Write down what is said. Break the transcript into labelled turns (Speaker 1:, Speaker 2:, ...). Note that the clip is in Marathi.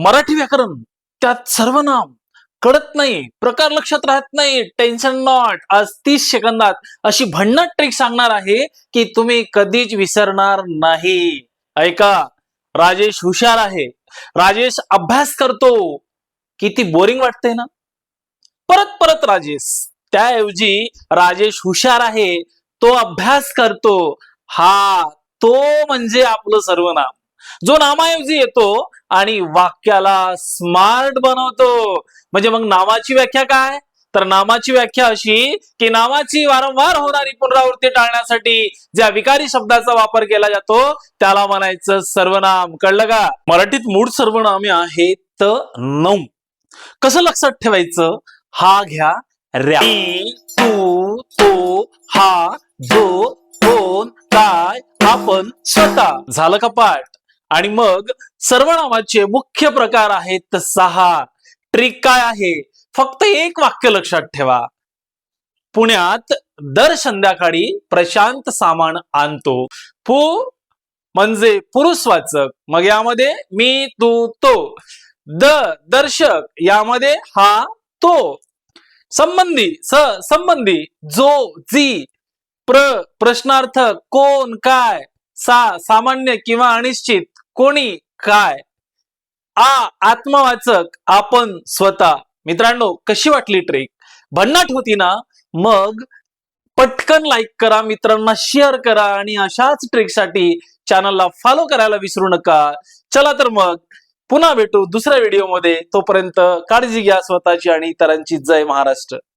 Speaker 1: मराठी व्याकरण त्यात सर्वनाम कळत नाही प्रकार लक्षात राहत नाही टेन्शन नॉट आज तीस सेकंदात अशी भन्नाट ट्रिक सांगणार आहे की तुम्ही कधीच विसरणार नाही. ऐका राजेश हुशार आहे. राजेश अभ्यास करतो. किती बोरिंग वाटते ना? परत परत राजेश. त्याऐवजी राजेश हुशार आहे. तो अभ्यास करतो. हा तो म्हणजे आपलं सर्वनाम. जो नामाऐवजी येतो आणि वाक्याला स्मार्ट बनवतो. म्हणजे मग नामाची व्याख्या काय? तर नामाची व्याख्या अशी की नामाची वारंवार होणारी पुनरावृत्ती टाळण्यासाठी ज्या विकारी शब्दाचा वापर केला जातो त्याला म्हणायचं सर्वनाम. कळलं का? मराठीत मूळ सर्वनामे आहेत नऊ. कसं लक्षात ठेवायचं? हा घ्या. ऱ्या. तू तो हा जो कोण काय आपण स्वतः झालं का पाठ? आणि मग सर्वनामाचे मुख्य प्रकार आहेत सहा. ट्रिक काय आहे? फक्त एक वाक्य लक्षात ठेवा. पुण्यात दर संध्याकाळी प्रशांत सामान आणतो. पु म्हणजे पुरुषवाचक. मग यामध्ये मी तू तो. द दर्शक. यामध्ये हा तो. संबंधी स संबंधी. जो जी. प्र प्रश्नार्थ कोण काय. सा सामान्य किंवा अनिश्चित. कोणी काय? आ आत्मवाचक आपण स्वतः. मित्रांनो कशी वाटली ट्रेक भन्नाट होती ना? मग पटकन लाईक करा मित्रांना शेअर करा आणि अशाच ट्रेकसाठी चॅनलला फॉलो करायला विसरू नका. चला तर मग पुन्हा भेटू दुसऱ्या व्हिडिओमध्ये तोपर्यंत काळजी घ्या स्वतःची आणि इतरांची. जय महाराष्ट्र.